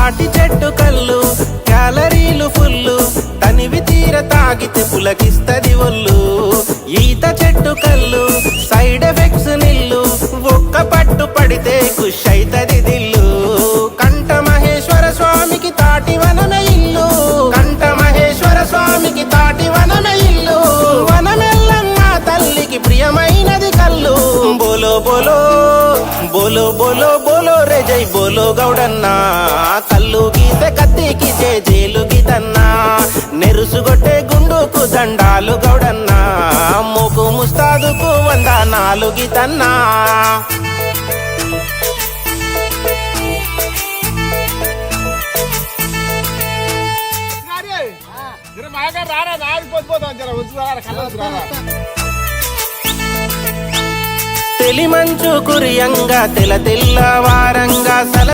తాటి చెట్టు కళ్ళు క్యాలరీలు ఫుల్లు. తనివి తీర తాగితే పులకిస్తది ఒళ్ళు. ఈత చెట్టు కళ్ళు సైడ్ ఎఫెక్ట్స్ నిల్లు. ఒక్క పట్టు పడితే కుష్ అయితది దిల్లు. కంట మహేశ్వర స్వామికి తాటి వనమ ఇల్లు. కంట మహేశ్వర స్వామికి తాటి వనమ ఇల్లు. వనమెల్లమ్మ తల్లికి ప్రియమైనది కళ్ళు. బోలో బోలో బోలో బోలో బోలో రే జై బోలో గౌడన్నా. గీత కత్తికి జే జేలు గీతన్నా నెరుసుగొట్టే గుండుకు దండాలు గౌడన్నా మోకు ముస్తాదుకు వందనాలు గీతన్నా మాగా రారా ఆగిపోతాం జర వచ్చి రారా కళ్ళ రారా. తెలి మంచు కురియంగా తెల తెల్లవారంగా సల